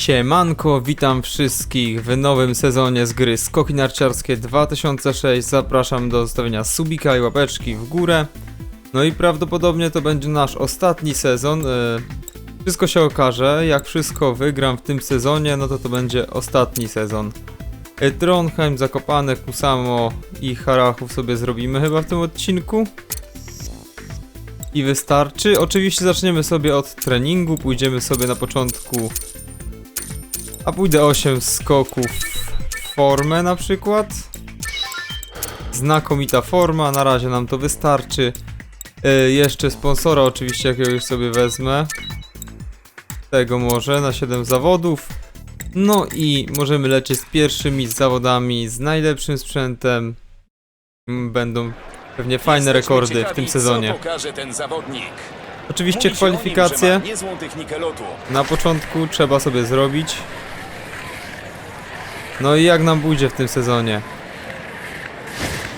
Siemanko, witam wszystkich w nowym sezonie z gry Skoki Narciarskie 2006. Zapraszam do zostawienia subika i łapeczki w górę. No i prawdopodobnie to będzie nasz ostatni sezon. e, Wszystko się okaże, jak wszystko wygram w tym sezonie, no to to będzie ostatni sezon. E, Trondheim, Zakopane, Kusamo i Harachów sobie zrobimy chyba w tym odcinku. I wystarczy. Oczywiście zaczniemy sobie od treningu, pójdziemy sobie na początku a pójdę 8 skoków w formę na przykład. Znakomita forma, na razie nam to wystarczy. E, jeszcze sponsora oczywiście jakiegoś sobie wezmę. Tego może na 7 zawodów. No i możemy lecieć z pierwszymi zawodami, z najlepszym sprzętem. Mm, Będą pewnie fajne Jesteśmy rekordy w ciekawi, tym sezonie. Oczywiście Mówi nim, kwalifikacje lotu. na początku trzeba sobie zrobić. No i jak nam pójdzie w tym sezonie?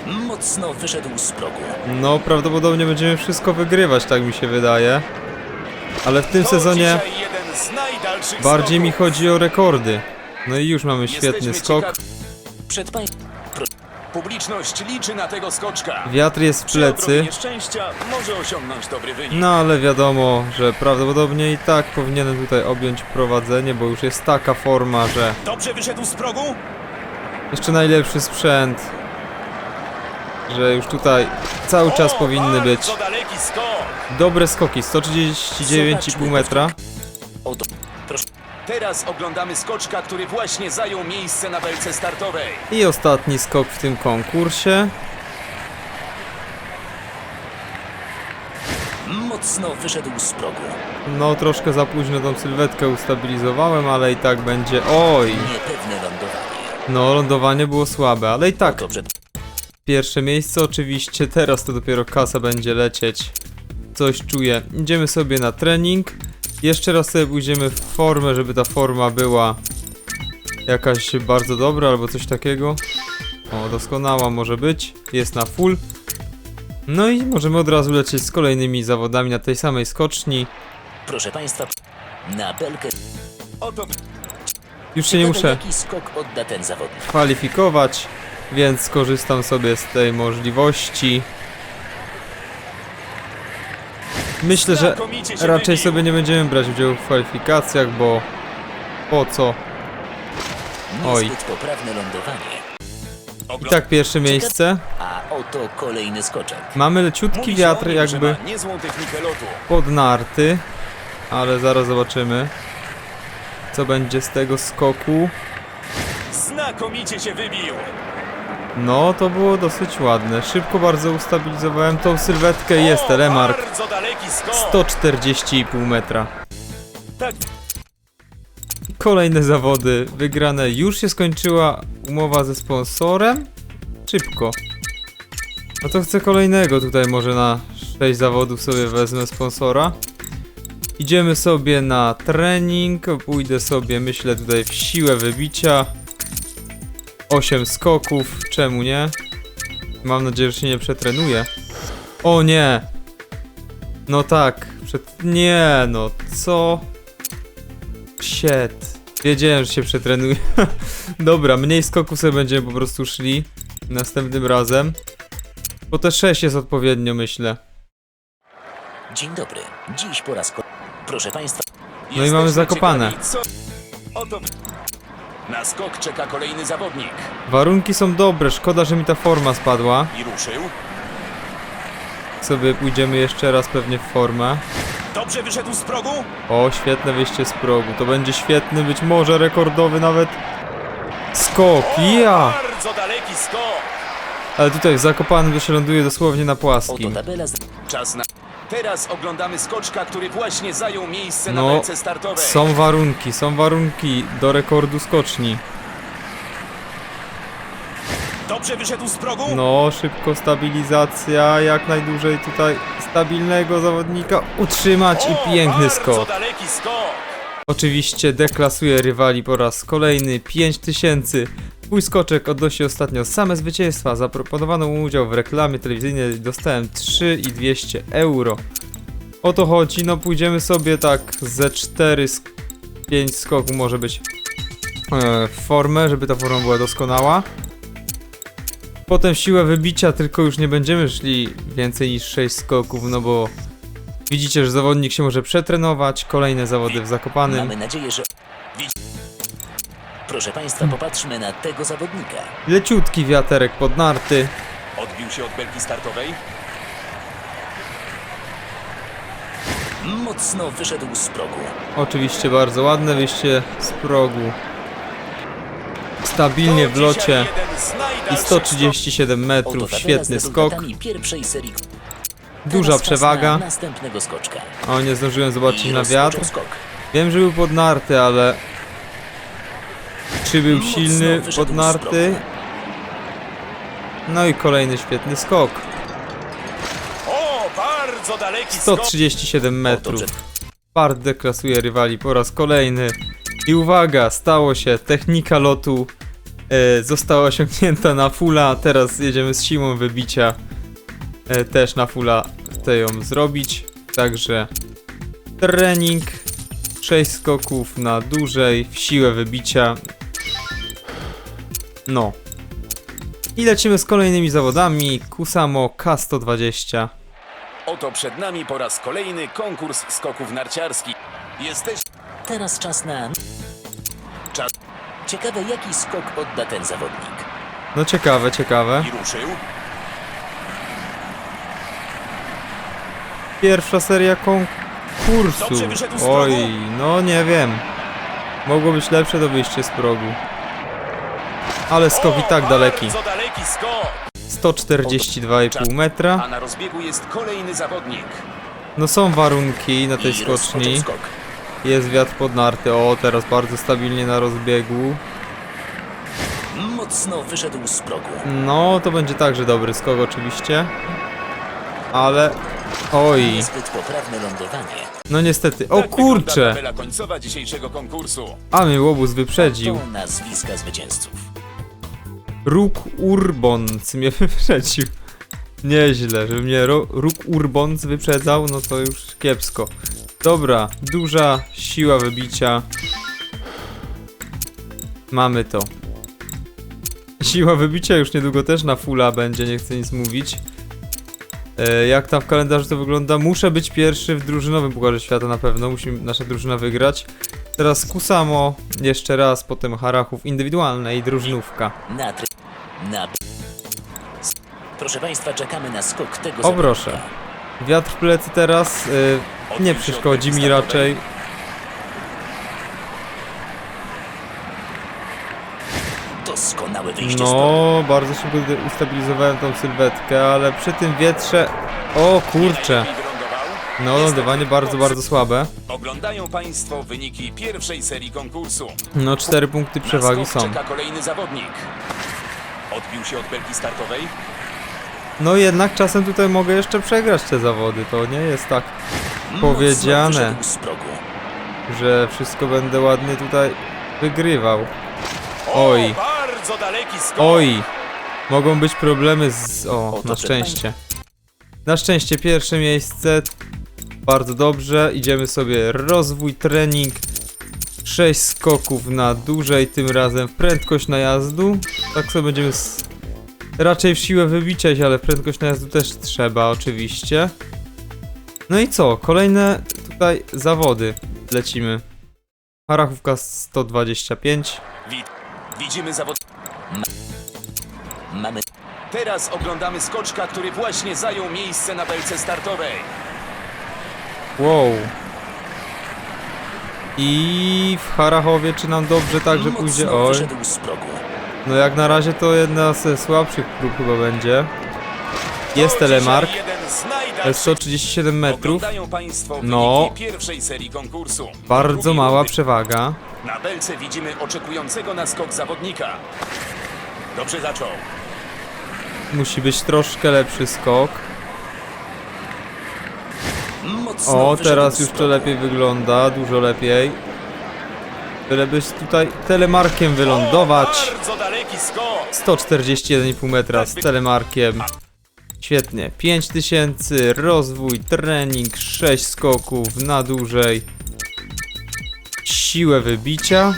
Mocno wyszedł z progu. No, prawdopodobnie będziemy wszystko wygrywać, tak mi się wydaje. Ale w tym sezonie bardziej mi chodzi o rekordy. No i już mamy świetny skok. Przed. Publiczność liczy na tego skoczka. Wiatr jest w plecy. szczęścia może osiągnąć dobry wynik. No ale wiadomo, że prawdopodobnie i tak powinienem tutaj objąć prowadzenie, bo już jest taka forma, że Dobrze wyszedł z progu? jeszcze najlepszy sprzęt. Że już tutaj cały czas O, powinny być dobre skoki. 139,5 metra. Oto... Proszę. Teraz oglądamy skoczka, który właśnie zajął miejsce na belce startowej. I ostatni skok w tym konkursie. Mocno wyszedł z progu. No troszkę za późno tą sylwetkę ustabilizowałem, ale i tak będzie. Oj! Niepewne lądowanie. No lądowanie było słabe, ale i tak. To przed... Pierwsze miejsce oczywiście, teraz to dopiero kasa będzie lecieć. Coś czuję. Idziemy sobie na trening. Jeszcze raz sobie pójdziemy w formę, żeby ta forma była jakaś bardzo dobra albo coś takiego. O, doskonała może być. Jest na full. No i możemy od razu lecieć z kolejnymi zawodami na tej samej skoczni. Proszę Państwa, na belkę. Oto Już się nie muszę kwalifikować, więc skorzystam sobie z tej możliwości. Myślę, że raczej sobie nie będziemy brać udziału w kwalifikacjach, bo po co? Oj. Niezbyt poprawne lądowanie. I tak pierwsze miejsce. A oto kolejny skoczek. Mamy leciutki Mówi się wiatr o nim, że jakby ma niezłą technikę lotu. pod narty, ale zaraz zobaczymy co będzie z tego skoku. Znakomicie się wybił. No, to było dosyć ładne. Szybko bardzo ustabilizowałem tą sylwetkę. Jest skok. 140,5 metra. Tak, Kolejne zawody wygrane. Już się skończyła umowa ze sponsorem? Szybko. No to chcę kolejnego tutaj może na 6 zawodów sobie wezmę sponsora. Idziemy sobie na trening. Pójdę sobie myślę tutaj w siłę wybicia. 8 skoków, czemu nie? Mam nadzieję, że się nie przetrenuję. O nie! No tak, przed... Nie no, co? Shit. Wiedziałem, że się przetrenuję. Dobra, mniej skoków sobie będziemy po prostu szli następnym razem. Bo te 6 jest odpowiednio, myślę. Dzień dobry. Dziś po raz kolejny. Proszę Państwa, No i mamy zakopane. Oto... Na skok czeka kolejny zawodnik. Warunki są dobre, szkoda, że mi ta forma spadła. I ruszył. Sobie pójdziemy jeszcze raz pewnie w formę. Dobrze wyszedł z progu. O, świetne wyjście z progu. To będzie świetny, być może rekordowy nawet skok. Ja! Bardzo daleki skok. Ale tutaj w Zakopanem to się ląduje dosłownie na z... Czas na... Teraz oglądamy skoczka, który właśnie zajął miejsce na No, startowej. Są warunki, są warunki do rekordu skoczni. Dobrze wyszedł z progu. No, szybko stabilizacja, jak najdłużej tutaj stabilnego zawodnika utrzymać i piękny bardzo skok. daleki skok. Oczywiście deklasuje rywali po raz kolejny 5000. Mój skoczek odnosi ostatnio same zwycięstwa. Zaproponowano mu udział w reklamie telewizyjnej. Dostałem 3200 euro. O to chodzi, no pójdziemy sobie tak ze 4 sk 5 skoków może być e, formę, żeby ta forma była doskonała. Potem siłę wybicia, tylko już nie będziemy szli więcej niż 6 skoków, no bo widzicie, że zawodnik się może przetrenować. Kolejne zawody w Zakopanym. Mamy nadzieję, że... Proszę Państwa, popatrzmy na tego zawodnika. Leciutki wiaterek pod narty. Odbił się od belki startowej. Mocno wyszedł z progu. Oczywiście bardzo ładne wyjście z progu. Stabilnie w locie i najdalszych 137 Oto metrów. Świetny skok. rezultatami pierwszej serii. Duża przewaga. Na następnego skoczka. O, nie zdążyłem zobaczyć na wiatr. Wiem, że był pod narty, ale... Czy był silny wyszedł pod z narty? progu. No i kolejny świetny skok. O, bardzo daleki skok. 137 O, metrów. Bart deklasuje rywali po raz kolejny. I uwaga, stało się, technika lotu e, została osiągnięta na fulla. Teraz jedziemy z siłą wybicia. E, też na fulla chcę ją zrobić. Także trening, 6 skoków na dłużej, w siłę wybicia. No. I lecimy z kolejnymi zawodami. Kusamo K120. Oto przed nami po raz kolejny konkurs skoków narciarskich. Jesteś... Teraz czas na... Czas Ciekawe, jaki skok odda ten zawodnik. No ciekawe, ciekawe. i ruszył. Pierwsza seria konkursu. Dobrze wyszedł z Oj, no nie wiem. Mogło być lepsze to wyjście z progu. Ale skok i tak daleki. Bardzo daleki skok. 142,5 metra. A na rozbiegu jest kolejny zawodnik. No są warunki na tej skoczni. Jest wiatr pod narty. O, teraz bardzo stabilnie na rozbiegu. Mocno wyszedł z progu. No, to będzie także dobry skok oczywiście. Ale... Oj, Niezbyt poprawne lądowanie. no niestety. O Tak tabela końcowa dzisiejszego konkursu. A mnie łobuz wyprzedził. To nazwiska zwycięzców. Róg Urbonc mnie wyprzedził. Nieźle, że mnie Róg Urbonc wyprzedzał, no to już kiepsko. Dobra, duża siła wybicia. Mamy to. Siła wybicia już niedługo też na fulla będzie, nie chcę nic mówić. E, jak tam w kalendarzu to wygląda? Muszę być pierwszy w drużynowym Pucharze Świata na pewno, musi nasza drużyna wygrać. Teraz Kusamo, jeszcze raz, potem Harachów indywidualne i drużynówka. Na try... Na... Proszę Państwa, czekamy na skok tego O, zawodnika. proszę. Wiatr w plecy teraz y, nie przeszkodzi mi raczej. Doskonałe wyjście z. No, bardzo szybko tutaj ustabilizowałem tą sylwetkę, ale przy tym wietrze... O kurczę! No, lądowanie bardzo, bardzo słabe. Oglądają Państwo wyniki pierwszej serii konkursu. No, cztery punkty przewagi są. czeka kolejny zawodnik. Odbił się od belki startowej. No jednak czasem tutaj mogę jeszcze przegrać te zawody, to nie jest tak, Mocno powiedziane. wyszedł z progu. że wszystko będę ładnie tutaj wygrywał. O, Oj. bardzo daleki skok. Oj! Mogą być problemy z... O, na szczęście. Na szczęście pierwsze miejsce. Bardzo dobrze. Idziemy sobie rozwój, trening. 6 skoków na dłużej, tym razem prędkość najazdu. Tak sobie będziemy raczej w siłę wybicia, iść, ale prędkość najazdu też trzeba oczywiście. No i co? Kolejne tutaj zawody. Lecimy. Harachówka 125. Wid widzimy zawod... Mamy Teraz oglądamy skoczka, który właśnie zajął miejsce na belce startowej. Wow. I w Harachowie czy nam dobrze także mocno pójdzie? Oj. wyszedł z progu. No jak na razie to jedna ze słabszych prób chyba będzie. Jest To telemark. dzisiaj jeden z To najdalszych. jest 137 metrów. Oglądają Państwo wyniki No. pierwszej serii konkursu. Bardzo mała rundy. przewaga. Na belce widzimy oczekującego na skok zawodnika. Dobrze zaczął. Musi być troszkę lepszy skok. Mocno O, teraz już to lepiej wygląda, dużo lepiej. Tyle byś tutaj telemarkiem wylądować. O, bardzo daleki skok. 141,5 metra z telemarkiem. Świetnie. 5000, rozwój, trening, 6 skoków na dłużej. siłę wybicia.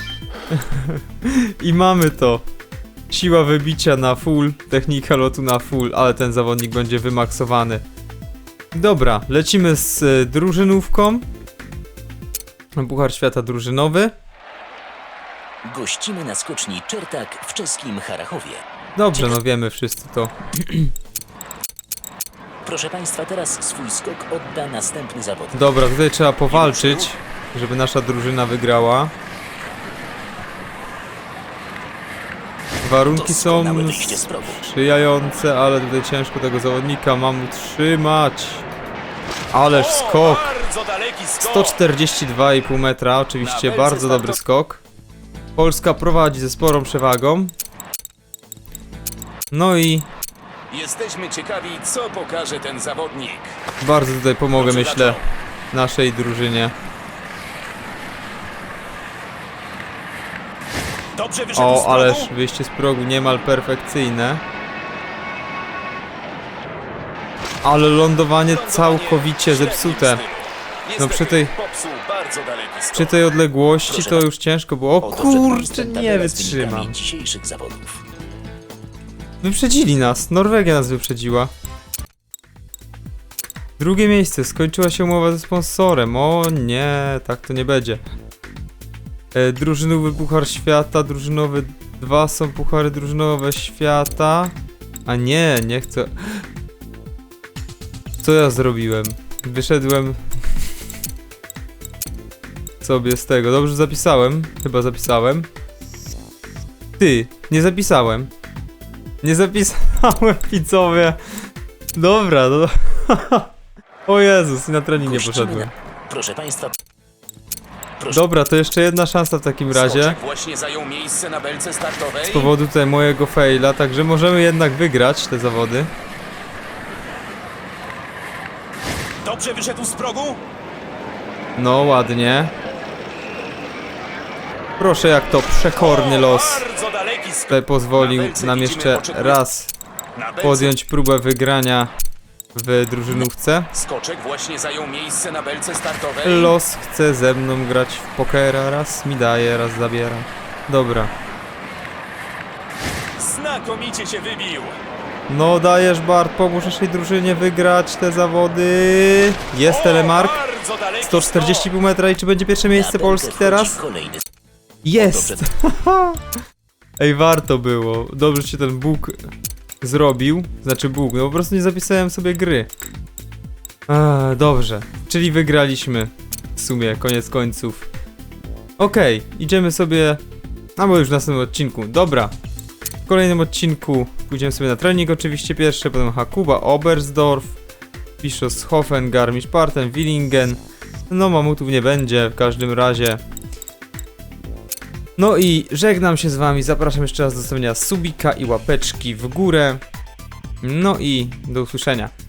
I mamy to. Siła wybicia na full, technika lotu na full, ale ten zawodnik będzie wymaksowany. Dobra, lecimy z y, drużynówką. Puchar świata drużynowy. Gościmy na skoczni Czertak w czeskim Harachowie. Dobrze, no wiemy wszyscy to. Proszę Państwa, teraz swój skok odda następny zawodnik. Dobra, tutaj trzeba powalczyć, żeby nasza drużyna wygrała. Warunki są sprzyjające, ale tutaj ciężko tego zawodnika mam utrzymać. Ależ skok! Bardzo daleki skok. 142,5 metra, oczywiście bardzo dobry skok. Polska prowadzi ze sporą przewagą. No i Jesteśmy ciekawi, co pokaże ten zawodnik. bardzo tutaj pomogę, myślę, naszej drużynie. Dobrze wyszedł z O, progu. ależ wyjście z progu niemal perfekcyjne. Ale lądowanie całkowicie zepsute. No przy tej-. Przy tej odległości to już ciężko było. O kurczę, nie wytrzymam. Wyprzedzili nas. Norwegia nas wyprzedziła. Drugie miejsce. Skończyła się umowa ze sponsorem. O nie, tak to nie będzie. E, drużynowy Puchar Świata, drużynowy... Dwa są Puchary Drużynowe Świata. A nie, nie chcę... Co ja zrobiłem? Wyszedłem... sobie z tego. Dobrze zapisałem. Chyba zapisałem. Ty, nie zapisałem. Nie zapisałem, widzowie. Dobra, no. o Jezus, na trening nie poszedłem. Proszę Państwa... Proszę Dobra, to jeszcze jedna szansa w takim razie. Z powodu tutaj mojego faila, także możemy jednak wygrać te zawody. Dobrze wyszedł z progu. No, ładnie. Proszę, jak to przekorny los Bardzo daleki skok. tutaj pozwolił Na belce nam widzimy jeszcze poczekuje- raz Na belce podjąć próbę wygrania w drużynówce. Skoczek właśnie zajął miejsce na belce startowej. Los chce ze mną grać w pokera, raz mi daje, raz zabiera. Dobra. Znakomicie się wybił. No dajesz Bart, pomóż naszej drużynie wygrać te zawody. Jest telemark. bardzo daleki 140,5 metra i czy będzie pierwsze miejsce Polski teraz? Jest! Ej, warto było. Dobrze się ten Bóg zrobił. Znaczy Bóg, no po prostu nie zapisałem sobie gry. Eee, dobrze. Czyli wygraliśmy. W sumie, koniec końców. Okej, idziemy sobie... A bo już w następnym odcinku. Dobra. W kolejnym odcinku pójdziemy sobie na trening oczywiście pierwszy, potem Hakuba, Oberstdorf, Bischofshofen, Garmisch-Parten, Willingen. No mamutów nie będzie w każdym razie. No i żegnam się z wami, zapraszam jeszcze raz do zostawienia subika i łapeczki w górę. No i do usłyszenia.